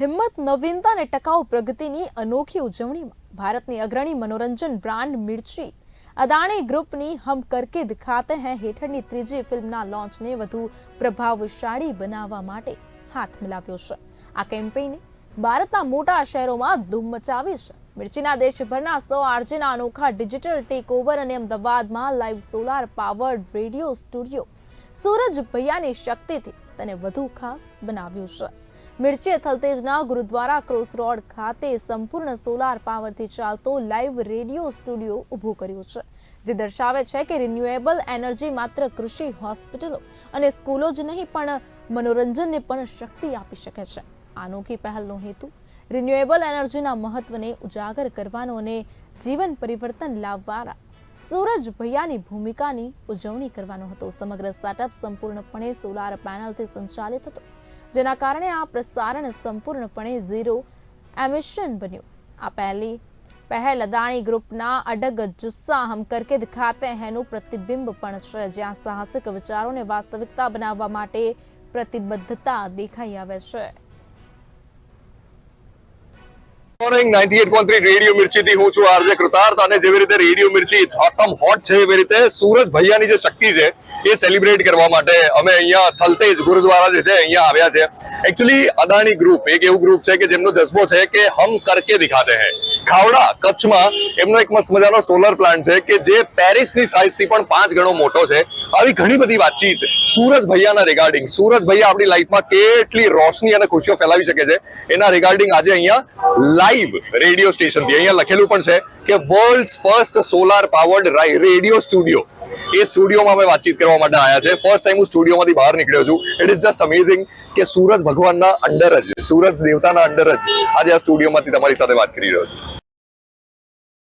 હિંમત, નવીનતા અને ટકાઉ પ્રગતિની અનોખી ઉજવણીમાં ભારતની અગ્રણી મનોરંજન બ્રાન્ડ મિર્ચી અદાણી ગ્રુપની હમ કરકે દિખાતે હૈ હેઠળની ત્રીજી ફિલ્મના લોન્ચને વધુ પ્રભાવશાળી બનાવવા માટે હાથ મિલાવ્યો છે. આ કેમ્પેઈને ભારતના મોટા શહેરોમાં ધૂમ મચાવી છે. મિર્ચીના દેશભરના સો આરજેના અનોખા ડિજિટલ ટેક ઓવર અને અમદાવાદમાં live solar powered radio studio Suraj ભૈયાની શક્તિથી તેને વધુ ખાસ બનાવ્યું છે. મિર્ચીએ થલતેજના ગુરુદ્વારા ક્રોસ રોડ ખાતે સંપૂર્ણ સોલાર પાવરથી ચાલતો લાઈવ રેડિયો સ્ટુડિયો ઊભો કર્યો છે, જે દર્શાવે છે કે રિન્યુએબલ એનર્જી માત્ર કૃષિ હોસ્પિટલો અને સ્કૂલો જ નહીં, પણ મનોરંજનને પણ શક્તિ આપી શકે છે. અનોખી પહેલનો હેતુ રિન્યુએબલ એનર્જીના મહત્વને ઉજાગર કરવાનો અને જીવન પરિવર્તન લાવવાના. સૂરજ ભૈયાની ભૂમિકાની ઉજવણી કરવાનો હતો. સમગ્ર સ્ટાર્ટઅપ સંપૂર્ણપણે સોલાર પેનલથી સંચાલિત હતો. જેના કારણે આ પ્રસારણ સંપૂર્ણપણે ઝીરો એમિશન બન્યું. આ પહેલી પહેલ અદાણી ગ્રુપના અડગ જુસ્સા હમ કરકે દિખાતે હેનું પ્રતિબિંબ પણ છે, જ્યાં સાહસિક વિચારોને વાસ્તવિકતા બનાવવા માટે પ્રતિબદ્ધતા દેખાઈ આવે છે. મોર્નિંગ 98.3 રેડિયો મિર્ચીથી હું છું આરજે કૃતાર્થ અને જેવી રીતે રેડિયો મિર્ચી હોટમ હોટ છે એવી રીતે સૂરજ ભૈયાની જે શક્તિ છે એ સેલિબ્રેટ કરવા માટે અમે અહીંયા થલતેજ ગુરુદ્વારા જે છે અહીંયા આવ્યા છે. એકચ્યુઅલી અદાણી ગ્રુપ એક એવું ગ્રુપ છે કે જેમનો જજ્બો છે કે હમ કરકે દિખાતે હૈ. ખાવડા, કચ્છમાં એમનો એક મસ્ત મજાનો સોલર પ્લાન્ટ છે કે જે પેરિસની સાઇઝથી પણ પાંચ ગણો મોટો છે. આવી ઘણી બધી વાતચીત સુરજ ભૈયાના રિગાર્ડિંગ સુરજ ભૈયા આપણી લાઈફમાં કેટલી રોશની અને ખુશીઓ ફેલાવી શકે છે. એના રિગાર્ડિંગ આજે અહીંયા લાઈવ રેડિયો સ્ટેશનથી અહીંયા લખેલું પણ છે કે world first solar powered radio studio એ સ્ટુડિયોમાં અમે વાતચીત કરવા માટે આવ્યા છે. ફર્સ્ટ ટાઈમ હું સ્ટુડિયોમાંથી બહાર નીકળ્યો છું. ઇટ ઇઝ જસ્ટ અમેઝિંગ કે સુરત ભગવાનના અંડર જ, સુરજ દેવતાના અંડર જ આજે આ સ્ટુડિયોમાંથી તમારી સાથે વાત કરી રહ્યો છું.